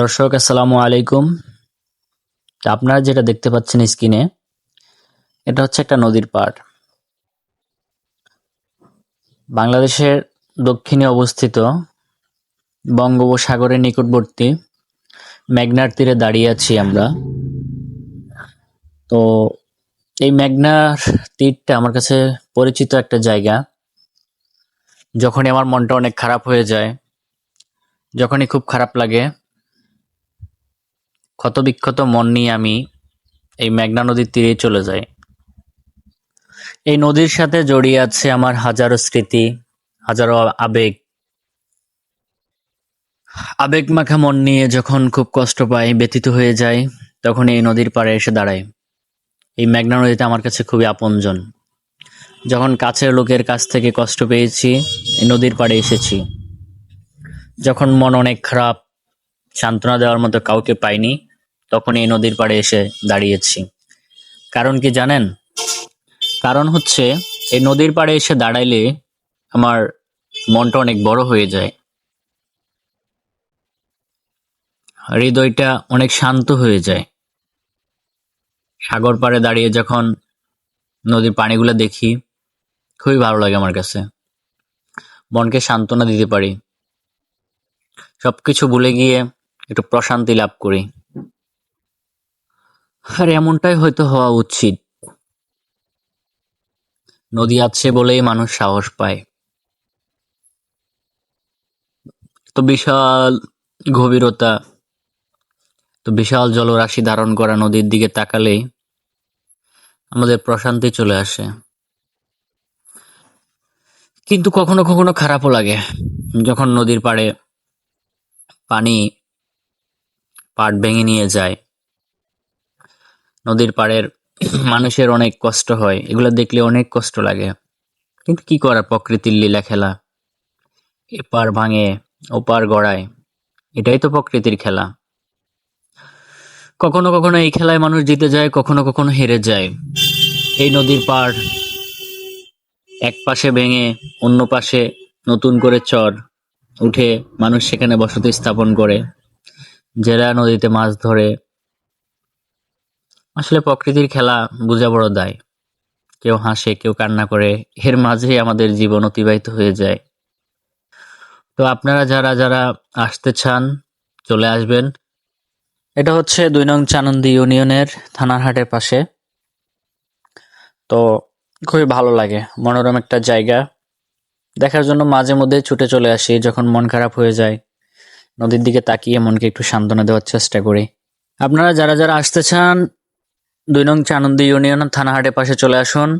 দর্শক, আসসালামু আলাইকুম। আপনারা যেটা দেখতে পাচ্ছেন স্ক্রিনে, এটা হচ্ছে একটা নদীর পাড়। বাংলাদেশের দক্ষিণে অবস্থিত বঙ্গোপসাগরের নিকটবর্তী মেঘনার তীরে দাঁড়িয়ে আছি আমরা। তো এই মেঘনার তীরটা আমার কাছে পরিচিত একটা জায়গা। যখনই আমার মনটা অনেক খারাপ হয়ে যায়, যখনই খুব খারাপ লাগে ক্ষতবিক্ষত মন নিয়ে আমি এই মেঘনা নদীর তীরে চলে যাই। এই নদীর সাথে জড়িয়ে আছে আমার হাজারো স্মৃতি, হাজারো আবেগ। আবেগ মাখা মন নিয়ে যখন খুব কষ্ট পাই ব্যতীত হয়ে যায় তখন এই নদীর পাড়ে এসে দাঁড়ায় এই মেঘনা নদীতে আমার কাছে খুবই আপনজন। যখন কাছের লোকের কাছ থেকে কষ্ট পেয়েছি, এই নদীর পাড়ে এসেছি। যখন মন অনেক খারাপ, সান্ত্বনা দেওয়ার মতো কাউকে পাইনি তখন এই নদীর পাড়ে এসে দাঁড়িয়েছি। কারণ কি জানেন? কারণ হচ্ছে এই নদীর পাড়ে এসে দাঁড়াইলে আমার মনটা অনেক বড় হয়ে যায়। হৃদয়টা অনেক শান্ত হয়ে যায়। সাগর পাড়ে দাঁড়িয়ে যখন নদীর পানিগুলো দেখি, খুবই ভালো লাগে আমার কাছে। মনকে সান্ত্বনা দিতে পারি। সবকিছু ভুলে গিয়ে একটু প্রশান্তি লাভ করি। আর এমনটাই হয়তো হওয়া উচিত। নদী আছে বলেই মানুষ সাহস পায়। তো বিশাল গভীরতা, তো বিশাল জলরাশি ধারণ করা নদীর দিকে তাকালেই আমাদের প্রশান্তি চলে আসে। কিন্তু কখনো কখনো খারাপও লাগে। যখন নদীর পাড়ে পানি পাট ভেঙে নিয়ে যায় নদীর পাড়ের মানুষের অনেক কষ্ট হয়। এগুলো দেখলে অনেক কষ্ট লাগে। কিন্তু কি করার প্রকৃতির লীলা খেলা? এপার ভাঙে ওপার গড়ায়। এটাই তো প্রকৃতির খেলা। কখনো কখনো এই খেলায় মানুষ জিতে যায়, কখনো কখনো হেরে যায়। এই নদীর পাড় এক পাশে ভেঙে, অন্য পাশে নতুন করে চর উঠে মানুষ সেখানে বসতি স্থাপন করে। জেলা নদীতে মাছ ধরে আসলে প্রকৃতির খেলা বোঝা বড় দায়। কেউ হাসে, কেউ কান্না করে, এর মাঝেই আমাদের জীবন অতিবাহিত হয়ে যায়। তো আপনারা যারা যারা আসতে চান, চলে আসবেন। এটা হচ্ছে দুই নং চানন্দি ইউনিয়নের থানারহাটের পাশে। তো খুবই ভালো লাগে, মনোরম একটা জায়গা। দেখার জন্য মাঝে মধ্যে ছুটে চলে আসি, যখন মন খারাপ হয়ে যায়। নদীর দিকে তাকিয়ে মনকে একটু সান্ত্বনা দেওয়ার চেষ্টা করি। আপনারা যারা যারা আসতে চান দুই নং চানন্দি ইউনিয়ন থানাহাটের পাশে চলে আসুন।